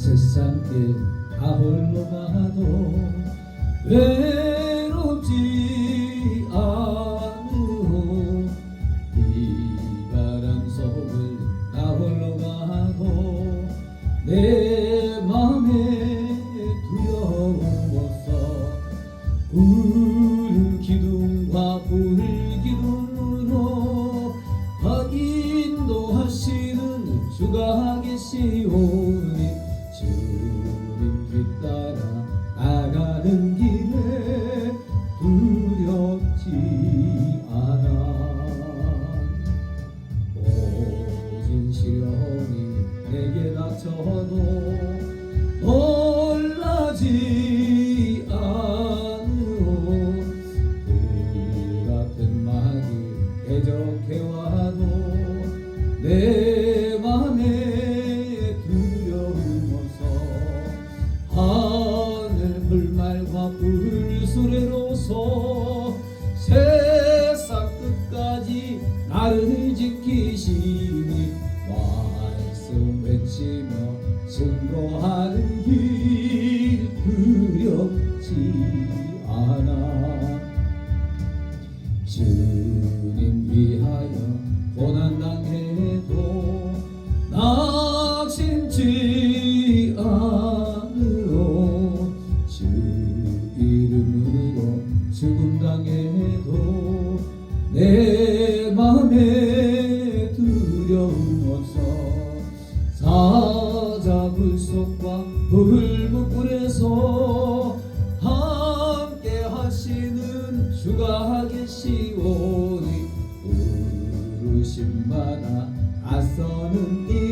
세상길 다 홀로 가도 외롭지 않으오. 이 바람 속을 나 홀로 가도 내 맘에 두려워서 우는 기둥과 불 기둥으로 아 인도하시는 주가 계시오니 주님 뒤따라 나가는 길에 두렵지 않아. 모진 시련이 내게 닥쳐도 놀라지 않으오 불 같은 막이 대적해 와도 내 불말과 불수레로서 세상 끝까지 나를 지키시니 말씀 외치며 증거하는 길 두렵지 않아. 주님 위하여 고난당해도 낙심치 내 맘에 없어 사자 불속과 불문불에서 함께 하시는 주가 계시오니 부르심마다 앞서는 이